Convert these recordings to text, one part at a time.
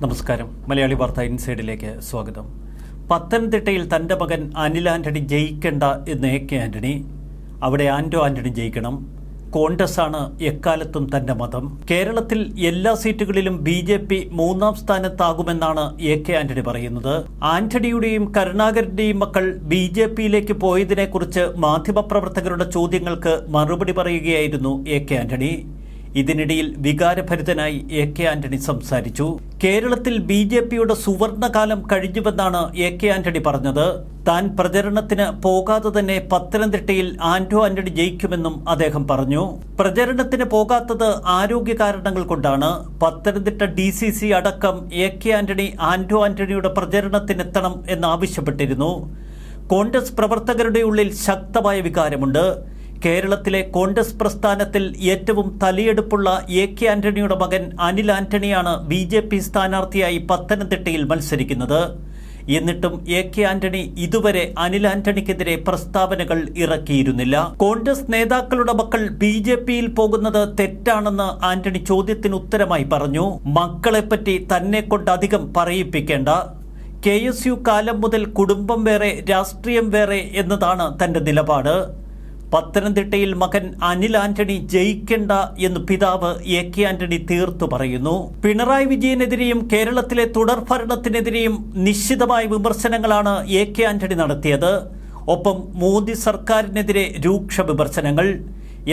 നമസ്കാരം. മലയാളി വാർത്ത ഇൻസൈഡിലേക്ക് സ്വാഗതം. പത്തനംതിട്ടയിൽ തന്റെ മകൻ അനിൽ ആന്റണി ജയിക്കണ്ട എന്ന് എ കെ ആന്റണി. അവിടെ ആന്റോ ആന്റണി ജയിക്കണം. കോൺഗ്രസ് ആണ് എക്കാലത്തും തന്റെ മതം. കേരളത്തിൽ എല്ലാ സീറ്റുകളിലും ബി ജെ പി മൂന്നാം സ്ഥാനത്താകുമെന്നാണ് എ കെ ആന്റണി പറയുന്നത്. ആന്റണിയുടെയും കരുണാകരന്റെയും മക്കൾ ബി ജെ പിയിലേക്ക് പോയതിനെക്കുറിച്ച് മാധ്യമപ്രവർത്തകരുടെ ചോദ്യങ്ങൾക്ക് മറുപടി പറയുകയായിരുന്നു എ കെ ആന്റണി. ഇതിനിടയിൽ വികാരഭരിതനായി എ കെ ആന്റണി സംസാരിച്ചു. കേരളത്തിൽ ബി ജെ പിയുടെ സുവർണകാലം കഴിഞ്ഞുവെന്നാണ് എ കെ ആന്റണി പറഞ്ഞത്. താൻ പ്രചരണത്തിന് പോകാതെ തന്നെ പത്തനംതിട്ടയിൽ ആന്റോ ആന്റണി ജയിക്കുമെന്നും അദ്ദേഹം പറഞ്ഞു. പ്രചരണത്തിന് പോകാത്തത് ആരോഗ്യ കാരണങ്ങൾ കൊണ്ടാണ്. പത്തനംതിട്ട ഡി സി സി അടക്കം എ കെ ആന്റണി ആന്റോ ആന്റണിയുടെ പ്രചരണത്തിനെത്തണം എന്നാവശ്യപ്പെട്ടിരുന്നു. കോൺഗ്രസ് പ്രവർത്തകരുടെ ഉള്ളിൽ ശക്തമായ വികാരമുണ്ട്. കേരളത്തിലെ കോൺഗ്രസ് പ്രസ്ഥാനത്തിൽ ഏറ്റവും തലയെടുപ്പുള്ള എ കെ ആന്റണിയുടെ മകൻ അനിൽ ആന്റണിയാണ് ബി ജെ പി സ്ഥാനാർത്ഥിയായി പത്തനംതിട്ടയിൽ മത്സരിക്കുന്നത്. എന്നിട്ടും എ കെ ആന്റണി ഇതുവരെ അനിൽ ആന്റണിക്കെതിരെ പ്രസ്താവനകൾ ഇറക്കിയിരുന്നില്ല. കോൺഗ്രസ് നേതാക്കളുടെ മക്കൾ ബി ജെ പിയിൽ പോകുന്നത് തെറ്റാണെന്ന് ആന്റണി ചോദ്യത്തിന് ഉത്തരമായി പറഞ്ഞു. മക്കളെപ്പറ്റി തന്നെ കൊണ്ട് അധികം പറയിപ്പിക്കേണ്ട. കെ എസ് യു കാലം മുതൽ കുടുംബം വേറെ രാഷ്ട്രീയം വേറെ എന്നതാണ് തന്റെ നിലപാട്. പത്തനംതിട്ടയിൽ മകൻ അനിൽ ആന്റണി ജയിക്കണ്ട എന്ന് പിതാവ് എ കെ ആന്റണി തീർത്തു പറയുന്നു. പിണറായി വിജയനെതിരെയും കേരളത്തിലെ തുടർ ഭരണത്തിനെതിരെയും നിശ്ചിതമായ വിമർശനങ്ങളാണ് എ കെ ആന്റണി നടത്തിയത്. ഒപ്പം മോദി സർക്കാരിനെതിരെ രൂക്ഷ വിമർശനങ്ങൾ.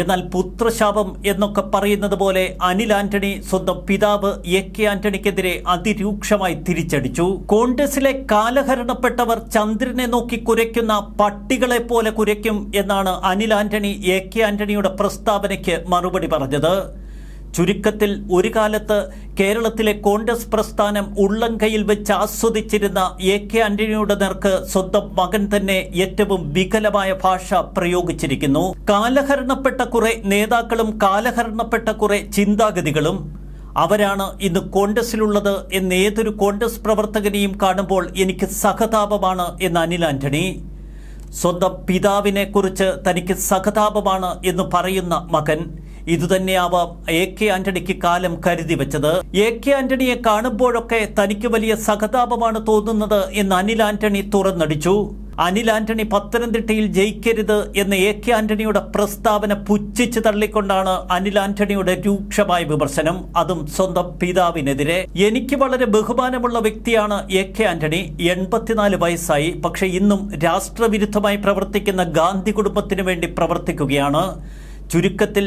എന്നാൽ പുത്രശാപം എന്നൊക്കെ പറയുന്നത് പോലെ അനിൽ ആന്റണി സ്വന്തം പിതാവ് എ കെ ആന്റണിക്കെതിരെ അതിരൂക്ഷമായി തിരിച്ചടിച്ചു. കോൺഗ്രസിലെ കാലഹരണപ്പെട്ടവർ ചന്ദ്രനെ നോക്കി കുരയ്ക്കുന്ന പട്ടികളെ പോലെ കുരയ്ക്കും എന്നാണ് അനിൽ ആന്റണി എ കെ ആന്റണിയുടെ പ്രസ്താവനയ്ക്ക് മറുപടി പറഞ്ഞത്. ചുരുക്കത്തിൽ ഒരു കാലത്ത് കേരളത്തിലെ കോൺഗ്രസ് പ്രസ്ഥാനം ഉള്ളംകൈയിൽ വെച്ച് ആസ്വദിച്ചിരുന്ന എ കെ ആന്റണിയുടെ നേർക്ക് സ്വന്തം മകൻ തന്നെ ഏറ്റവും വികലമായ ഭാഷ പ്രയോഗിച്ചിരിക്കുന്നു. കാലഹരണപ്പെട്ട കുറെ നേതാക്കളും കാലഹരണപ്പെട്ട കുറെ ചിന്താഗതികളും അവരാണ് ഇന്ന് കോൺഗ്രസിലുള്ളത് എന്ന് ഏതൊരു കോൺഗ്രസ് പ്രവർത്തകനെയും കാണുമ്പോൾ എനിക്ക് സഹതാപമാണ് എന്ന് അനിൽ ആന്റണി. സ്വന്തം പിതാവിനെ കുറിച്ച് തനിക്ക് സഹതാപമാണ് എന്ന് പറയുന്ന മകൻ. ഇതുതന്നെയാവാം എ കെ ആന്റണിക്ക് കാലം കരുതി വെച്ചത്. എ കെ ആന്റണിയെ കാണുമ്പോഴൊക്കെ തനിക്ക് വലിയ സഹതാപമാണ് തോന്നുന്നത് എന്ന് അനിൽ ആന്റണി തുറന്നടിച്ചു. അനിൽ ആന്റണി പത്തനംതിട്ടയിൽ ജയിക്കരുത് എന്ന എ കെ ആന്റണിയുടെ പ്രസ്താവന പുച്ഛിച്ചു തള്ളിക്കൊണ്ടാണ് അനിൽ ആന്റണിയുടെ രൂക്ഷമായ വിമർശനം. അതും സ്വന്തം പിതാവിനെതിരെ. എനിക്ക് വളരെ ബഹുമാനമുള്ള വ്യക്തിയാണ് എ കെ ആന്റണി. എൺപത്തിനാല് വയസ്സായി. പക്ഷേ ഇന്നും രാഷ്ട്രവിരുദ്ധമായി പ്രവർത്തിക്കുന്ന ഗാന്ധി കുടുംബത്തിനു വേണ്ടി പ്രവർത്തിക്കുകയാണ്. ചുരുക്കത്തിൽ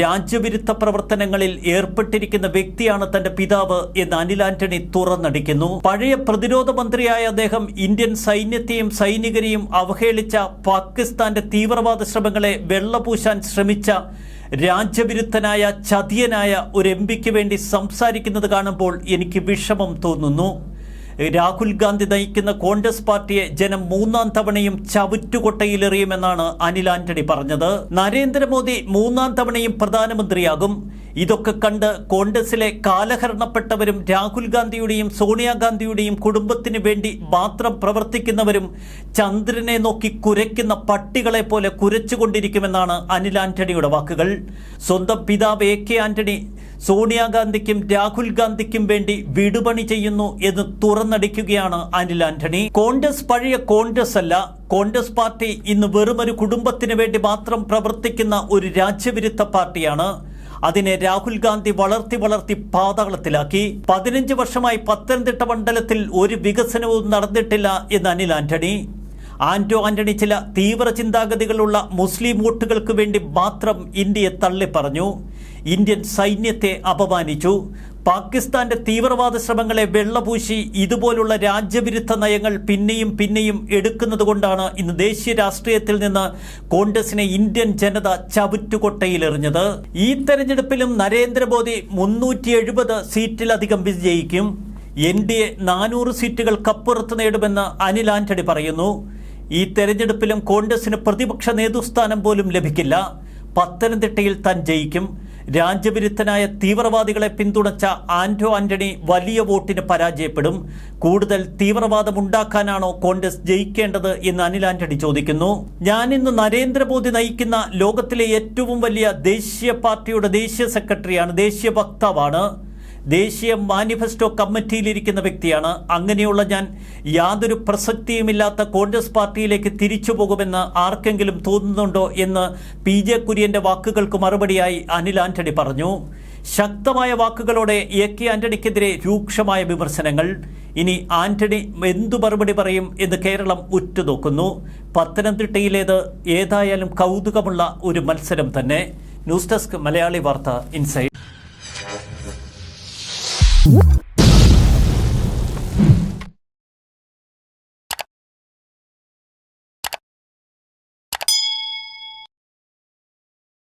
രാജ്യവിരുദ്ധ പ്രവർത്തനങ്ങളിൽ ഏർപ്പെട്ടിരിക്കുന്ന വ്യക്തിയാണ് തന്റെ പിതാവ് എന്ന് അനിൽ ആന്റണി തുറന്നടിക്കുന്നു. പഴയ പ്രതിരോധ മന്ത്രിയായ അദ്ദേഹം ഇന്ത്യൻ സൈന്യത്തെയും സൈനികരെയും അവഹേളിച്ച പാകിസ്ഥാന്റെ തീവ്രവാദ ശ്രമങ്ങളെ വെള്ളപൂശാൻ ശ്രമിച്ച രാജ്യവിരുദ്ധനായ ചതിയനായ ഒരു എം പിക്ക് വേണ്ടി സംസാരിക്കുന്നത് കാണുമ്പോൾ എനിക്ക് വിഷമം തോന്നുന്നു. രാഹുൽ ഗാന്ധി നയിക്കുന്ന കോൺഗ്രസ് പാർട്ടിയെ ജനം മൂന്നാം തവണയും ചവിറ്റുകൊട്ടയിലെറിയുമെന്നാണ് അനിൽ ആന്റണി പറഞ്ഞത്. നരേന്ദ്രമോദി മൂന്നാം തവണയും പ്രധാനമന്ത്രിയാകും. ഇതൊക്കെ കണ്ട് കോൺഗ്രസിലെ കാലഹരണപ്പെട്ടവരും രാഹുൽ ഗാന്ധിയുടെയും സോണിയാഗാന്ധിയുടെയും കുടുംബത്തിന് വേണ്ടി മാത്രം പ്രവർത്തിക്കുന്നവരും ചന്ദ്രനെ നോക്കി കുരയ്ക്കുന്ന പട്ടികളെ പോലെ കുരച്ചുകൊണ്ടിരിക്കുമെന്നാണ് അനിൽ ആന്റണിയുടെ വാക്കുകൾ. സ്വന്തം പിതാവ് എ കെ ആന്റണി സോണിയാഗാന്ധിക്കും രാഹുൽ ഗാന്ധിക്കും വേണ്ടി വിടുപണി ചെയ്യുന്നു എന്ന് തുറന്നടിക്കുകയാണ് അനിൽ ആന്റണി. കോൺഗ്രസ് പഴയ കോൺഗ്രസ് അല്ല കോൺഗ്രസ് പാർട്ടി ഇന്ന് വെറുമൊരു കുടുംബത്തിന് വേണ്ടി മാത്രം പ്രവർത്തിക്കുന്ന ഒരു രാജ്യവിരുദ്ധ പാർട്ടിയാണ്. അതിനെ രാഹുൽ ഗാന്ധി വളർത്തി വളർത്തി പാതാളത്തിലാക്കി. പതിനഞ്ച് വർഷമായി പത്തനംതിട്ട മണ്ഡലത്തിൽ ഒരു വികസനവും നടന്നിട്ടില്ല എന്ന് അനിൽ ആന്റണി. ആന്റോ ആന്റണി ചില തീവ്ര ചിന്താഗതികളുള്ള മുസ്ലിം വോട്ടുകൾക്ക് വേണ്ടി മാത്രം ഇന്ത്യയെ തള്ളിപ്പറഞ്ഞു. ഇന്ത്യൻ സൈന്യത്തെ അപമാനിച്ചു. പാകിസ്ഥാന്റെ തീവ്രവാദ ശ്രമങ്ങളെ വെള്ളപൂശി ഇതുപോലുള്ള രാജ്യവിരുദ്ധ നയങ്ങൾ പിന്നെയും പിന്നെയും എടുക്കുന്നതുകൊണ്ടാണ് ഇന്ന് ദേശീയ രാഷ്ട്രീയത്തിൽ നിന്ന് കോൺഗ്രസിനെ ഇന്ത്യൻ ജനത ചവിറ്റുകൊട്ടയിലെറിഞ്ഞത്. ഈ തെരഞ്ഞെടുപ്പിലും നരേന്ദ്രമോദി മുന്നൂറ്റി എഴുപത് സീറ്റിലധികം വിജയിക്കും. എൻ ഡി എ നാനൂറ് സീറ്റുകൾക്കപ്പുറത്ത് നേടുമെന്ന് അനിൽ ആന്റണി പറയുന്നു. ഈ തെരഞ്ഞെടുപ്പിലും കോൺഗ്രസിന് പ്രതിപക്ഷ നേതൃസ്ഥാനം പോലും ലഭിക്കില്ല. പത്തനംതിട്ടയിൽ താൻ ജയിക്കും. രാജ്യവിരുദ്ധനായ തീവ്രവാദികളെ പിന്തുണച്ച ആന്റോ ആന്റണി വലിയ വോട്ടിന് പരാജയപ്പെടും. കൂടുതൽ തീവ്രവാദമുണ്ടാക്കാനാണോ കോൺഗ്രസ് ജയിക്കേണ്ടത് എന്ന് അനിൽ ആന്റണി ചോദിക്കുന്നു. ഞാൻ ഇന്ന് നരേന്ദ്രമോദി നയിക്കുന്ന ലോകത്തിലെ ഏറ്റവും വലിയ ദേശീയ പാർട്ടിയുടെ ദേശീയ സെക്രട്ടറിയാണ് ദേശീയ വക്താവാണ്. ദേശീയ മാനിഫെസ്റ്റോ കമ്മിറ്റിയിലിരിക്കുന്ന വ്യക്തിയാണ്. അങ്ങനെയുള്ള ഞാൻ യാതൊരു പ്രസക്തിയുമില്ലാത്ത കോൺഗ്രസ് പാർട്ടിയിലേക്ക് തിരിച്ചു പോകുമെന്ന് ആർക്കെങ്കിലും തോന്നുന്നുണ്ടോ എന്ന് പി ജെ കുര്യന്റെ വാക്കുകൾക്ക് മറുപടിയായി അനിൽ ആന്റണി പറഞ്ഞു. ശക്തമായ വാക്കുകളോടെ എ കെ ആന്റണിക്കെതിരെ രൂക്ഷമായ വിമർശനങ്ങൾ. ഇനി ആന്റണി എന്തു മറുപടി പറയും എന്ന് കേരളം ഉറ്റുനോക്കുന്നു. പത്തനംതിട്ടയിലേത് ഏതായാലും കൗതുകമുള്ള ഒരു മത്സരം തന്നെ. ന്യൂസ് ഡെസ്ക് മലയാളി വാർത്ത ഇൻസൈഡ്. Whoop!